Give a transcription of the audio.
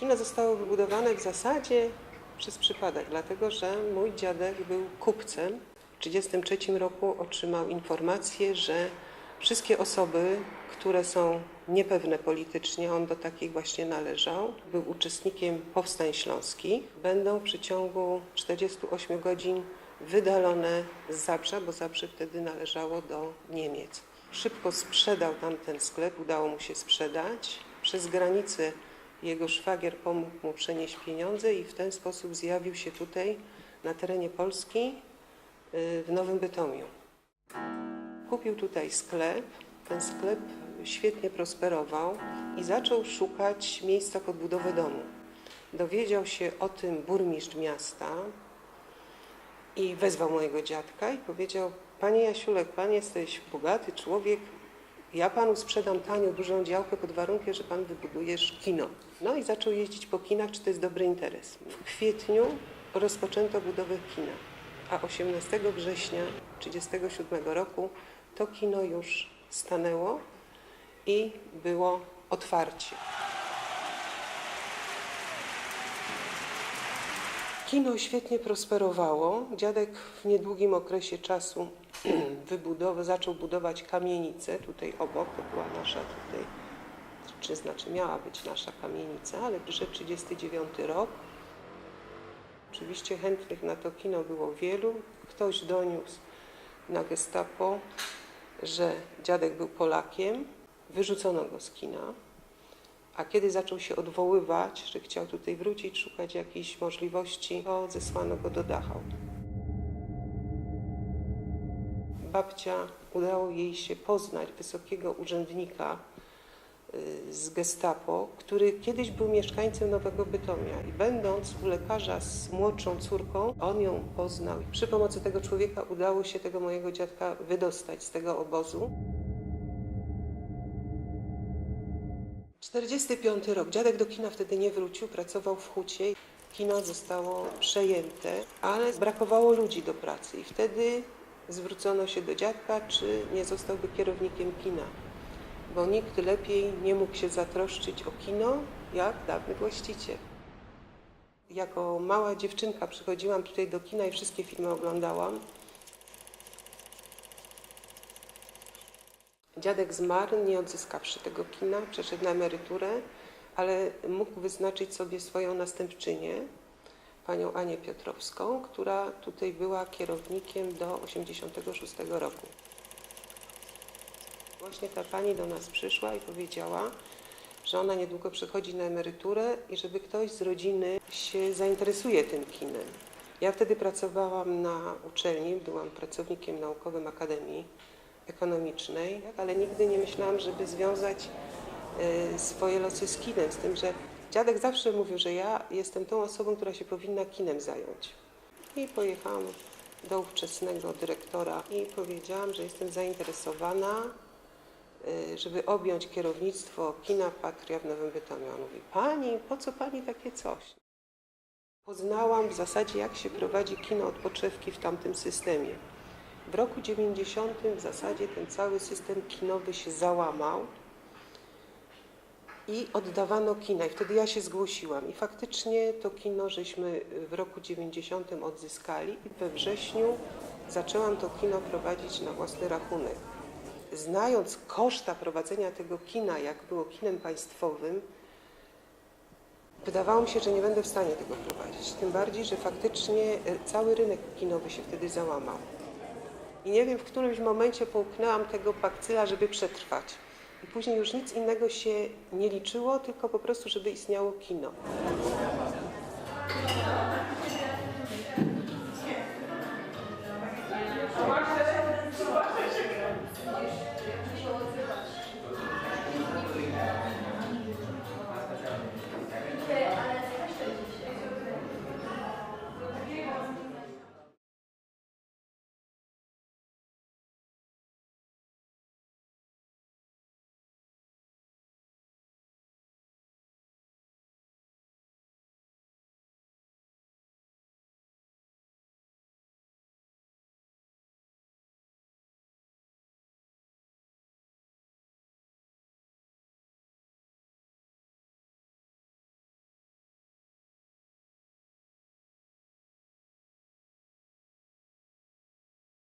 Kino zostało wybudowane w zasadzie przez przypadek, dlatego że mój dziadek był kupcem. W 1933 roku otrzymał informację, że wszystkie osoby, które są niepewne politycznie, on do takich właśnie należał, był uczestnikiem powstań śląskich, będą w przeciągu 48 godzin wydalone z Zabrza, bo Zabrze wtedy należało do Niemiec. Szybko sprzedał tam ten sklep, udało mu się sprzedać. Przez granicę jego szwagier pomógł mu przenieść pieniądze i w ten sposób zjawił się tutaj na terenie Polski y, w Nowym Bytomiu. Kupił tutaj sklep. Ten sklep świetnie prosperował i zaczął szukać miejsca pod budowę domu. Dowiedział się o tym burmistrz miasta i wezwał mojego dziadka i powiedział: Panie Jasiulek, pan jesteś bogaty człowiek, ja panu sprzedam tanio dużą działkę pod warunkiem, że pan wybudujesz kino. No i zaczął jeździć po kinach, czy to jest dobry interes. W kwietniu rozpoczęto budowę kina, a 18 września 1937 roku to kino już stanęło i było otwarcie. Kino świetnie prosperowało. Dziadek w niedługim okresie czasu zaczął budować kamienicę tutaj obok, to była nasza tutaj, czy znaczy miała być nasza kamienica, ale przyszedł 39 rok. Oczywiście chętnych na to kino było wielu. Ktoś doniósł na gestapo, że dziadek był Polakiem, wyrzucono go z kina. A kiedy zaczął się odwoływać, że chciał tutaj wrócić, szukać jakichś możliwości, to zesłano go do Dachau. Babcia udało jej się poznać wysokiego urzędnika y, z gestapo, który kiedyś był mieszkańcem Nowego Bytomia i będąc u lekarza z młodszą córką, on ją poznał. Przy pomocy tego człowieka udało się tego mojego dziadka wydostać z tego obozu. 45 rok. Dziadek do kina wtedy nie wrócił, pracował w hucie. Kino zostało przejęte, ale brakowało ludzi do pracy i wtedy zwrócono się do dziadka, czy nie zostałby kierownikiem kina, bo nikt lepiej nie mógł się zatroszczyć o kino, jak dawny właściciel. Jako mała dziewczynka przychodziłam tutaj do kina i wszystkie filmy oglądałam. Dziadek zmarł, nie odzyskawszy tego kina, przeszedł na emeryturę, ale mógł wyznaczyć sobie swoją następczynię, panią Anię Piotrowską, która tutaj była kierownikiem do 86 roku. Właśnie ta pani do nas przyszła i powiedziała, że ona niedługo przechodzi na emeryturę i żeby ktoś z rodziny się zainteresuje tym kinem. Ja wtedy pracowałam na uczelni, byłam pracownikiem naukowym Akademii Ekonomicznej, ale nigdy nie myślałam, żeby związać e, swoje losy z kinem, z tym, że dziadek zawsze mówił, że ja jestem tą osobą, która się powinna kinem zająć. I pojechałam do ówczesnego dyrektora i powiedziałam, że jestem zainteresowana, y, żeby objąć kierownictwo kina Patria w Nowym Bytomiu. On mówi, pani, po co pani takie coś? Poznałam w zasadzie, jak się prowadzi kino od podszewki w tamtym systemie. W roku 90 w zasadzie ten cały system kinowy się załamał i oddawano kina. I wtedy ja się zgłosiłam. I faktycznie to kino żeśmy w roku 90 odzyskali i we wrześniu zaczęłam to kino prowadzić na własny rachunek. Znając koszta prowadzenia tego kina, jak było kinem państwowym, wydawało mi się, że nie będę w stanie tego prowadzić. Tym bardziej, że faktycznie e, cały rynek kinowy się wtedy załamał. I nie wiem, w którymś momencie połknęłam tego bakcyla, żeby przetrwać. I później już nic innego się nie liczyło, tylko po prostu, żeby istniało kino.